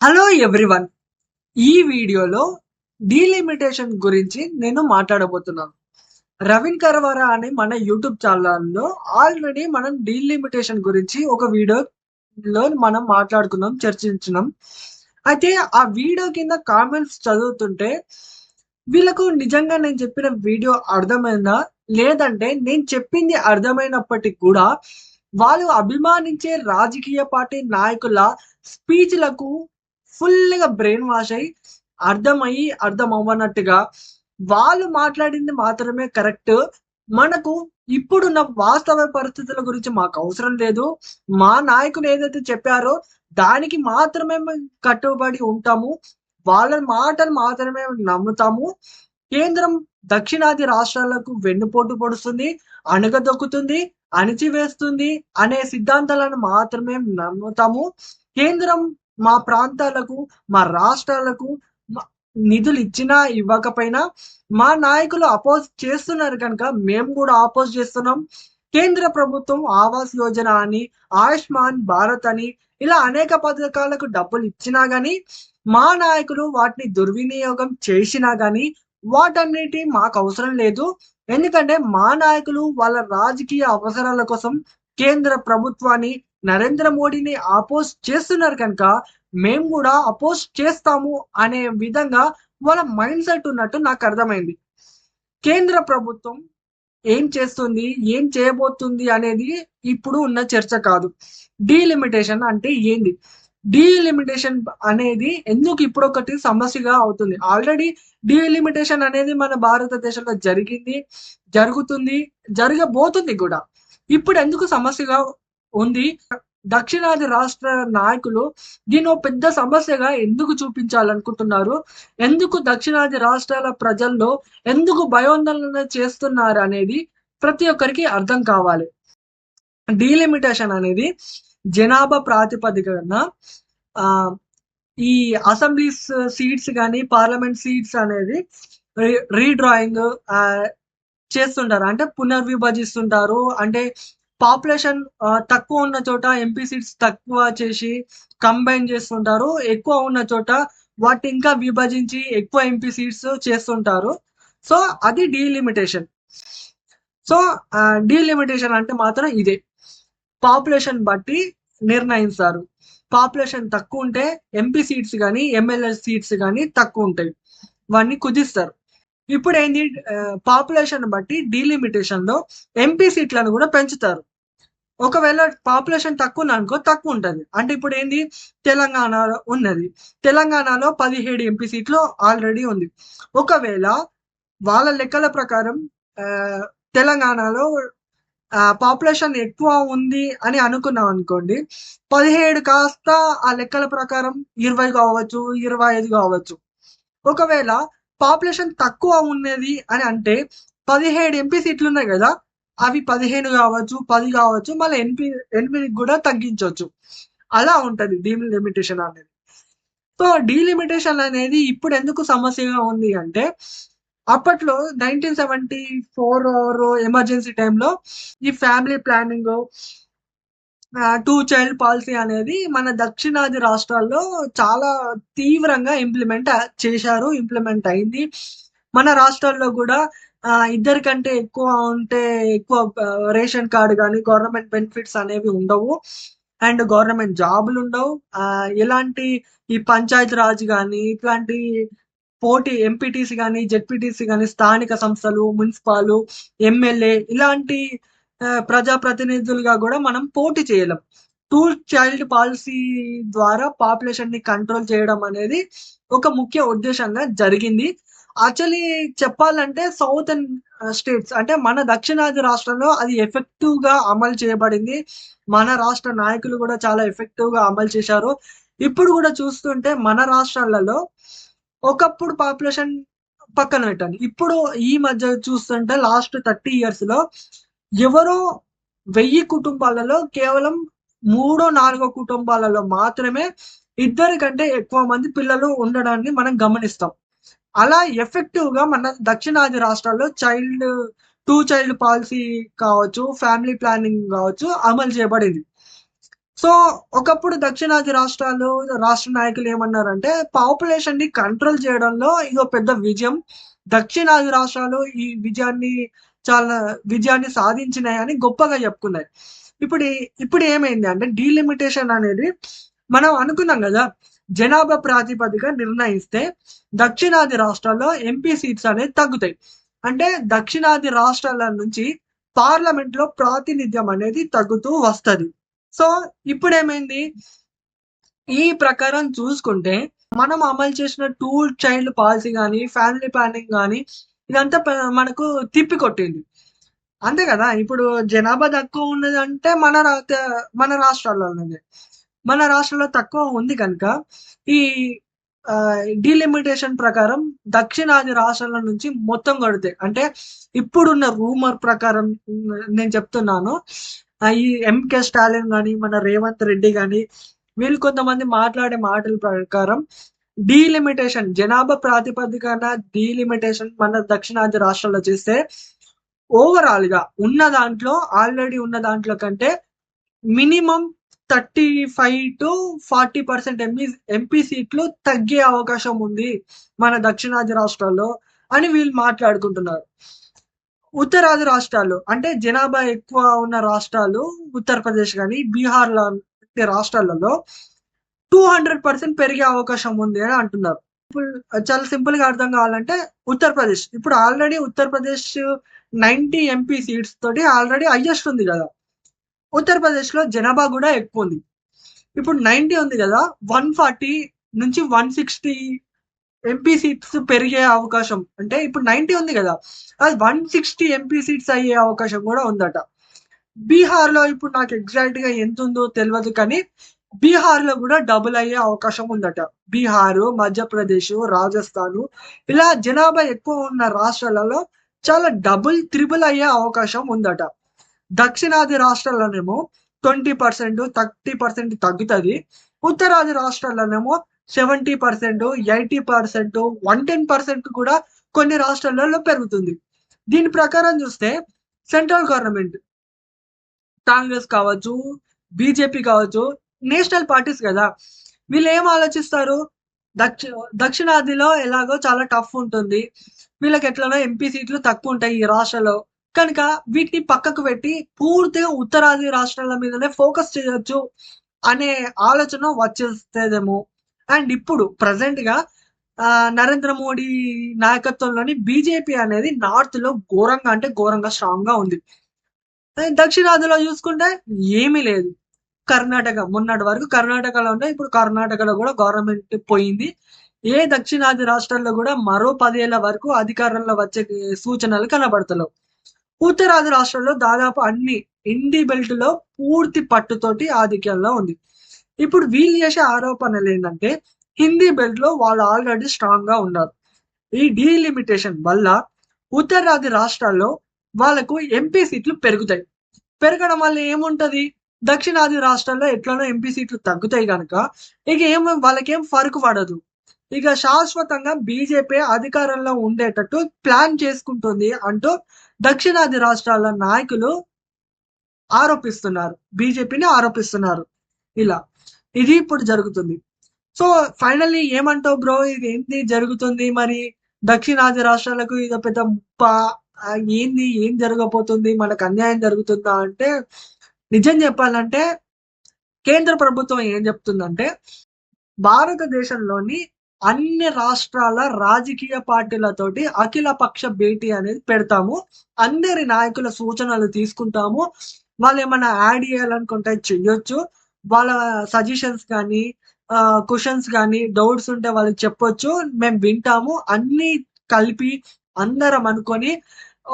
Hello everyone ఈ వీడియోలో delimitation గురించి నేను మాట్లాడబోతున్నాను. రవీన్ కర్వారా అనే మన యూట్యూబ్ ఛానల్లో ఆల్రెడీ మనం డీలిమిటేషన్ గురించి ఒక వీడియోలో మనం మాట్లాడుకున్నాం చర్చించినాం. అయితే ఆ వీడియో కింద కామెంట్స్ చదువుతుంటే వీళ్ళకు నిజంగా నేను చెప్పిన వీడియో అర్థమైందా? లేదంటే నేను చెప్పింది అర్థమైనప్పటికీ కూడా వాళ్ళు అభిమానించే రాజకీయ పార్టీ నాయకుల స్పీచ్లకు ఫుల్గా బ్రెయిన్ వాష్ అయ్యి అర్థమయ్యి అర్థం అవ్వనట్టుగా వాళ్ళు మాట్లాడింది మాత్రమే కరెక్ట్. మనకు ఇప్పుడున్న వాస్తవ పరిస్థితుల గురించి మాకు అవసరం లేదు. మా నాయకులు ఏదైతే చెప్పారో దానికి మాత్రమే కట్టుబడి ఉంటాము. వాళ్ళ మాటలు మాత్రమే నమ్ముతాము. కేంద్రం దక్షిణాది రాష్ట్రాలకు వెన్నుపోటు పొడుస్తుంది అణగదొక్కుతుంది అణిచివేస్తుంది అనే సిద్ధాంతాలను మాత్రమే నమ్ముతాము. కేంద్రం మా ప్రాంతాలకు మా రాష్ట్రాలకు నిధులు ఇచ్చినా ఇవ్వకపోయినా మా నాయకులు అపోజ్ చేస్తున్నారు కనుక మేము కూడా అపోజ్ చేస్తున్నాం. కేంద్ర ప్రభుత్వం ఆవాస్ యోజన అని ఆయుష్మాన్ భారత్ అని ఇలా అనేక పథకాలకు డబ్బులు ఇచ్చినా గానీ మా నాయకులు వాటిని దుర్వినియోగం చేసినా గానీ వాటన్నిటి మాకు అవసరం లేదు. ఎందుకంటే మా నాయకులు వాళ్ళ రాజకీయ అవసరాల కోసం కేంద్ర ప్రభుత్వాన్ని నరేంద్ర మోడీని అపోజ్ చేస్తున్నారు కనుక మేము కూడా అపోజ్ చేస్తాము అనే విధంగా వాళ్ళ మైండ్ సెట్ ఉన్నట్టు నాకు అర్థమైంది. కేంద్ర ప్రభుత్వం ఏం చేస్తుంది ఏం చేయబోతుంది అనేది ఇప్పుడు ఉన్న చర్చ కాదు. డీలిమిటేషన్ అంటే ఏంది? డీలిమిటేషన్ అనేది ఎందుకు ఇప్పుడు ఒకటి సమస్యగా అవుతుంది? ఆల్రెడీ డీలిమిటేషన్ అనేది మన భారతదేశంలో జరిగింది జరుగుతుంది జరగబోతుంది కూడా. ఇప్పుడు ఎందుకు సమస్యగా ఉంది. దక్షిణాది రాష్ట్ర నాయకులు దీని ఒక పెద్ద సమస్యగా ఎందుకు చూపించాలనుకుంటున్నారు? ఎందుకు దక్షిణాది రాష్ట్రాల ప్రజల్లో ఎందుకు భయోందోళన చేస్తున్నారు అనేది ప్రతి ఒక్కరికి అర్థం కావాలి. డీలిమిటేషన్ అనేది జనాభా ప్రాతిపదికన ఆ ఈ అసెంబ్లీ సీట్స్ కానీ పార్లమెంట్ సీట్స్ అనేది రీడ్రాయింగ్ చేస్తుంటారు. అంటే పునర్విభజిస్తుంటారు. అంటే పాపులేషన్ తక్కువ ఉన్న చోట ఎంపీ సీట్స్ తక్కువ చేసి కంబైన్ చేస్తుంటారు. ఎక్కువ ఉన్న చోట వాటి ఇంకా విభజించి ఎక్కువ ఎంపీ సీట్స్ చేస్తుంటారు. సో అది డీలిమిటేషన్. సో డీలిమిటేషన్ అంటే మాత్రం ఇదే. పాపులేషన్ బట్టి నిర్ణయిస్తారు. పాపులేషన్ తక్కువ ఉంటే ఎంపీ సీట్స్ కానీ ఎమ్మెల్యే సీట్స్ కానీ తక్కువ ఉంటాయి. వాడిని కుదిస్తారు. ఇప్పుడు ఏంది పాపులేషన్ బట్టి డీలిమిటేషన్లో ఎంపీ సీట్లను కూడా పెంచుతారు. ఒకవేళ పాపులేషన్ తక్కువ అనుకో తక్కువ ఉంటుంది అంటే ఇప్పుడు ఏంది? తెలంగాణ ఉన్నది. తెలంగాణలో పదిహేడు ఎంపీ సీట్లు ఆల్రెడీ ఉంది. ఒకవేళ వాళ్ళ లెక్కల ప్రకారం ఆ, తెలంగాణలో పాపులేషన్ ఎక్కువ ఉంది అని అనుకున్నాం అనుకోండి పదిహేడు కాస్త ఆ లెక్కల ప్రకారం ఇరవై కావచ్చు ఇరవై ఐదు కావచ్చు. ఒకవేళ పాపులేషన్ తక్కువ ఉన్నది అని అంటే పదిహేడు ఎంపీ సీట్లు ఉన్నాయి కదా అవి పదిహేను కావచ్చు పది కావచ్చు మళ్ళీ ఎనిమిది ఎనిమిదికి కూడా తగ్గించవచ్చు. అలా ఉంటుంది డీలిమిటేషన్ అనేది. సో డీలిమిటేషన్ అనేది ఇప్పుడు ఎందుకు సమస్యగా ఉంది అంటే అప్పట్లో నైన్టీన్ సెవెంటీ ఫోర్ ఎమర్జెన్సీ టైంలో ఈ family planning two child policy అనేది మన దక్షిణాది రాష్ట్రాల్లో చాలా తీవ్రంగా ఇంప్లిమెంట్ చేశారు ఇంప్లిమెంట్ అయింది. మన రాష్ట్రాల్లో కూడా ఆ, ఇద్దరికంటే ఎక్కువ ఉంటే ఎక్కువ రేషన్ కార్డు కానీ గవర్నమెంట్ బెనిఫిట్స్ అనేవి ఉండవు. అండ్ గవర్నమెంట్ జాబులు ఉండవు. ఇలాంటి ఎలాంటి ఈ పంచాయతీ రాజ్ కానీ ఇట్లాంటి పోటీ ఎంపీటీసీ కానీ జెడ్పీటీసీ కానీ స్థానిక సంస్థలు మున్సిపాలు ఎమ్మెల్యే ఇలాంటి ప్రజాప్రతినిధులుగా కూడా మనం పోటీ చేయలేం. టూ చైల్డ్ పాలసీ ద్వారా పాపులేషన్ని కంట్రోల్ చేయడం అనేది ఒక ముఖ్య ఉద్దేశంగా జరిగింది. యాక్చువల్లీ చెప్పాలంటే సౌత్ అండ్ స్టేట్స్. అంటే మన దక్షిణాది రాష్ట్రంలో అది ఎఫెక్టివ్గా అమలు చేయబడింది. మన రాష్ట్ర నాయకులు కూడా చాలా ఎఫెక్టివ్గా అమలు చేశారు. ఇప్పుడు కూడా చూస్తుంటే మన రాష్ట్రాలలో ఒకప్పుడు పాపులేషన్ పక్కన పెట్టండి ఇప్పుడు ఈ మధ్య చూస్తుంటే లాస్ట్ థర్టీ ఇయర్స్లో ఎవరో వెయ్యి కుటుంబాలలో కేవలం మూడో నాలుగో కుటుంబాలలో మాత్రమే ఇద్దరి కంటే ఎక్కువ మంది పిల్లలు ఉండడాన్ని మనం గమనిస్తాం. అలా ఎఫెక్టివ్గా మన దక్షిణాది రాష్ట్రాల్లో చైల్డ్ టూ చైల్డ్ పాలసీ కావచ్చు ఫ్యామిలీ ప్లానింగ్ కావచ్చు అమలు చేయబడింది. సో ఒకప్పుడు దక్షిణాది రాష్ట్రాలు రాష్ట్ర నాయకులు ఏమన్నారంటే పాపులేషన్ని కంట్రోల్ చేయడంలో ఇదో పెద్ద విజయం. దక్షిణాది రాష్ట్రాలు ఈ విజయాన్ని చాలా విజయాన్ని సాధించినాయని గొప్పగా చెప్పుకున్నాయి. ఇప్పుడు ఇప్పుడు ఏమైంది అంటే డీలిమిటేషన్ అనేది మనం అనుకున్నాం కదా జనాభా ప్రాతిపదిక నిర్ణయిస్తే దక్షిణాది రాష్ట్రాల్లో ఎంపీ సీట్స్ అనేది తగ్గుతాయి. అంటే దక్షిణాది రాష్ట్రాల నుంచి పార్లమెంట్లో ప్రాతినిధ్యం అనేది తగ్గుతూ వస్తది. సో ఇప్పుడు ఏమైంది ఈ ప్రకారం చూసుకుంటే మనం అమలు చేసిన టూ చైల్డ్ పాలసీ కానీ ఫ్యామిలీ ప్లానింగ్ కానీ ఇదంతా మనకు తిప్పి కొట్టింది. అంతే కదా? ఇప్పుడు జనాభా తక్కువ ఉన్నది అంటే మన రా- మన రాష్ట్రాల్లో ఉన్నది మన రాష్ట్రంలో తక్కువ ఉంది కనుక ఈ డీలిమిటేషన్ ప్రకారం దక్షిణాది రాష్ట్రాల నుంచి మొత్తం కొడితే అంటే ఇప్పుడున్న రూమర్ ప్రకారం నేను చెప్తున్నాను ఈ ఎంకే స్టాలిన్ కానీ మన రేవంత్ రెడ్డి కానీ వీళ్ళు కొంతమంది మాట్లాడే మాటల ప్రకారం డీలిమిటేషన్ జనాభా ప్రాతిపదికన డీలిమిటేషన్ మన దక్షిణాది రాష్ట్రాల్లో చేస్తే ఓవరాల్గా ఉన్న దాంట్లో ఆల్రెడీ ఉన్న దాంట్లో కంటే minimum thirty five to forty percent MP MP సీట్లు తగ్గే అవకాశం ఉంది మన దక్షిణాది రాష్ట్రాల్లో అని వీళ్ళు మాట్లాడుకుంటున్నారు. ఉత్తరాది రాష్ట్రాలు అంటే జనాభా ఎక్కువ ఉన్న రాష్ట్రాలు ఉత్తరప్రదేశ్ కానీ బీహార్ లాంటి రాష్ట్రాలలో టూ హండ్రెడ్ పర్సెంట్ పెరిగే అవకాశం ఉంది అని అంటున్నారు. ఇప్పుడు చాలా సింపుల్గా అర్థం కావాలంటే ఉత్తరప్రదేశ్ ఇప్పుడు already Uttar Pradesh ninety MP seats తోటి ఆల్రెడీ హైయెస్ట్ ఉంది కదా. ఉత్తరప్రదేశ్లో జనాభా కూడా ఎక్కువ ఉంది. ఇప్పుడు నైన్టీ ఉంది కదా వన్ ఫార్టీ నుంచి వన్ సిక్స్టీ ఎంపీ సీట్స్ పెరిగే అవకాశం. అంటే ఇప్పుడు నైన్టీ ఉంది కదా అది వన్ సిక్స్టీ ఎంపీ సీట్స్ అయ్యే అవకాశం కూడా ఉందట. బీహార్లో ఇప్పుడు నాకు ఎగ్జాక్ట్గా ఎంత ఉందో తెలియదు కానీ బీహార్లో కూడా డబుల్ అయ్యే అవకాశం ఉందట. బీహారు మధ్యప్రదేశ్ రాజస్థాన్ ఇలా జనాభా ఎక్కువ ఉన్న రాష్ట్రాలలో చాలా డబుల్ త్రిబుల్ అయ్యే అవకాశం ఉందట. దక్షిణాది రాష్ట్రాల్లోనేమో ట్వంటీ పర్సెంట్ థర్టీ పర్సెంట్ తగ్గుతుంది. ఉత్తరాది రాష్ట్రాల్లోనేమో seventy percent eighty percent one ten percent కూడా కొన్ని రాష్ట్రాలలో పెరుగుతుంది. దీని ప్రకారం చూస్తే సెంట్రల్ గవర్నమెంట్ కాంగ్రెస్ కావచ్చు బీజేపీ కావచ్చు నేషనల్ పార్టీస్ కదా. వీళ్ళు ఏం ఆలోచిస్తారు? దక్షి దక్షిణాదిలో ఎలాగో చాలా టఫ్ ఉంటుంది. వీళ్ళకి ఎట్లనో ఎంపీ సీట్లు తక్కువ ఉంటాయి ఈ రాష్ట్రాల్లో. కనుక వీటిని పక్కకు పెట్టి పూర్తిగా ఉత్తరాది రాష్ట్రాల మీదనే ఫోకస్ చేయొచ్చు అనే ఆలోచన వచ్చేస్తేదేమో. అండ్ ఇప్పుడు ప్రజెంట్గా నరేంద్ర మోడీ నాయకత్వంలోని బీజేపీ అనేది నార్త్లో ఘోరంగా అంటే ఘోరంగా స్ట్రాంగ్గా ఉంది. దక్షిణాదిలో చూసుకుంటే ఏమీ లేదు. కర్ణాటక మొన్నటి వరకు కర్ణాటకలో ఉంటే ఇప్పుడు కర్ణాటకలో కూడా గవర్నమెంట్ పోయింది. ఏ దక్షిణాది రాష్ట్రాల్లో కూడా మరో పదేళ్ళ వరకు అధికారంలో వచ్చే సూచనలు కనబడతలేవు. ఉత్తరాది రాష్ట్రాల్లో దాదాపు అన్ని ఇండి బెల్ట్లో పూర్తి పట్టుతోటి ఆధిక్యంలో ఉంది. ఇప్పుడు వీళ్ళు చేసే ఆరోపణలు ఏంటంటే హిందీ బెల్ట్లో వాళ్ళు ఆల్రెడీ స్ట్రాంగ్గా ఉన్నారు. ఈ డీలిమిటేషన్ వల్ల ఉత్తరాది రాష్ట్రాల్లో వాళ్ళకు ఎంపీ సీట్లు పెరుగుతాయి. పెరగడం వల్ల ఏముంటది? దక్షిణాది రాష్ట్రాల్లో ఎట్లనో ఎంపీ సీట్లు తగ్గుతాయి కనుక ఇక ఏం వాళ్ళకేం ఫరుకు పడదు. ఇక శాశ్వతంగా బీజేపీ అధికారంలో ఉండేటట్టు ప్లాన్ చేసుకుంటుంది అంటూ దక్షిణాది రాష్ట్రాల నాయకులు ఆరోపిస్తున్నారు. బీజేపీని ఆరోపిస్తున్నారు. ఇలా. ఇది ఇప్పుడు జరుగుతుంది. సో ఫైనల్లీ ఏమంటావు బ్రో? ఇది ఏంటి జరుగుతుంది మరి? దక్షిణాది రాష్ట్రాలకు ఇది పెద్ద ముప్ప ఏంది? ఏం జరగబోతుంది? మనకు అన్యాయం జరుగుతుందా అంటే నిజం చెప్పాలంటే కేంద్ర ప్రభుత్వం ఏం చెప్తుందంటే భారతదేశంలోని అన్ని రాష్ట్రాల రాజకీయ పార్టీలతోటి అఖిల పక్ష భేటీ అనేది పెడతాము. అందరి నాయకుల సూచనలు తీసుకుంటాము. వాళ్ళు ఏమైనా యాడ్ చేయాలనుకుంటే చెయ్యొచ్చు వాళ్ళ సజెషన్స్ కానీ క్వశ్చన్స్ కానీ డౌట్స్ ఉంటే వాళ్ళకి చెప్పొచ్చు. మేము వింటాము. అన్ని కలిపి అందరం అనుకొని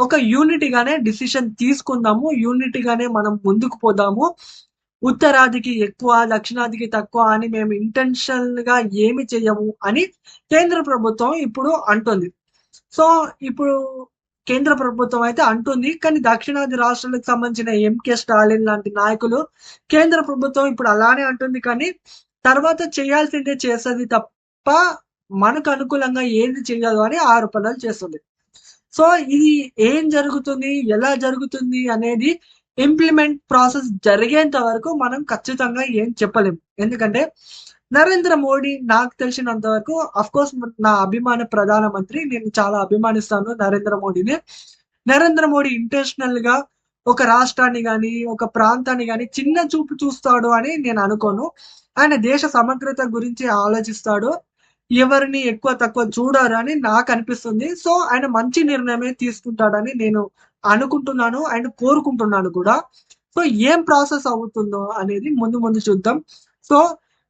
ఒక యూనిటీగానే డిసిషన్ తీసుకుందాము. యూనిటీగానే మనం ముందుకు పోదాము. ఉత్తరాదికి ఎక్కువ దక్షిణాదికి తక్కువ అని మేము ఇంటెన్షనల్గా ఏమి చెయ్యము అని కేంద్ర ప్రభుత్వం ఇప్పుడు అంటుంది. సో ఇప్పుడు కేంద్ర ప్రభుత్వం అయితే అంటుంది కానీ దక్షిణాది రాష్ట్రాలకు సంబంధించిన ఎంకే స్టాలిన్ లాంటి నాయకులు కేంద్ర ప్రభుత్వం ఇప్పుడు అలానే అంటుంది. కానీ తర్వాత చేయాల్సిందే చేస్తుంది తప్ప మనకు అనుకూలంగా ఏది చేయదు అని ఆరోపణలు చేస్తుంది. సో ఇది ఏం జరుగుతుంది ఎలా జరుగుతుంది అనేది ఇంప్లిమెంట్ ప్రాసెస్ జరిగేంత వరకు మనం ఖచ్చితంగా ఏం చెప్పలేం. ఎందుకంటే నరేంద్ర మోడీ నాకు తెలిసినంత వరకు అఫ్ కోర్స్ నా అభిమాన ప్రధానమంత్రి నేను చాలా అభిమానిస్తాను నరేంద్ర మోడీని. నరేంద్ర మోడీ ఇంటెన్షనల్గా ఒక రాష్ట్రాన్ని కానీ ఒక ప్రాంతాన్ని కానీ చిన్న చూపు చూస్తాడు అని నేను అనుకోను. ఆయన దేశ సమగ్రత గురించి ఆలోచిస్తాడు. ఎవరిని ఎక్కువ తక్కువ చూడరు అని నాకు అనిపిస్తుంది. సో ఆయన మంచి నిర్ణయమే తీసుకుంటాడని నేను అనుకుంటున్నాను అండ్ కోరుకుంటున్నాను కూడా. సో ఏం ప్రాసెస్ అవుతుందో అనేది ముందు ముందు చూద్దాం. సో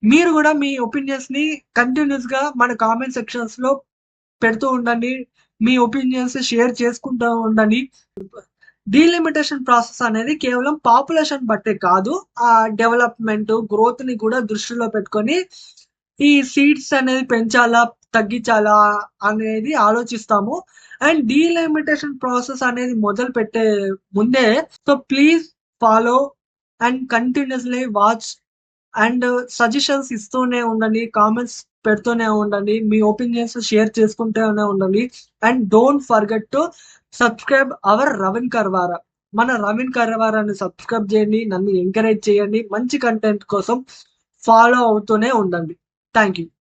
మీరు కూడా మీ ఒపీనియన్స్ని కంటిన్యూస్గా మన కామెంట్ సెక్షన్స్లో పెడుతూ ఉండండి. మీ ఒపీనియన్స్ షేర్ చేసుకుంటూ ఉండండి. డీలిమిటేషన్ ప్రాసెస్ అనేది కేవలం పాపులేషన్ బట్టే కాదు ఆ డెవలప్మెంట్ గ్రోత్ని కూడా దృష్టిలో పెట్టుకొని ఈ సీట్స్ అనేది పెంచాలా తగ్గించాలా అనేది ఆలోచిస్తాము. అండ్ డీలిమిటేషన్ ప్రాసెస్ అనేది మొదలు పెట్టే ముందే so please follow and continuously watch and suggestions ఇస్తూనే ఉండండి కామెంట్స్ పెడుతూనే ఉండండి మీ ఒపీనియన్స్ షేర్ చేసుకుంటూనే ఉండండి. And don't forget to subscribe our రవిన్ కర్వారా మన రవిన్ కర్వారాన్ని సబ్స్క్రైబ్ చేయండి నన్ను ఎంకరేజ్ చేయండి మంచి కంటెంట్ కోసం ఫాలో అవుతూనే ఉండండి. Thank you.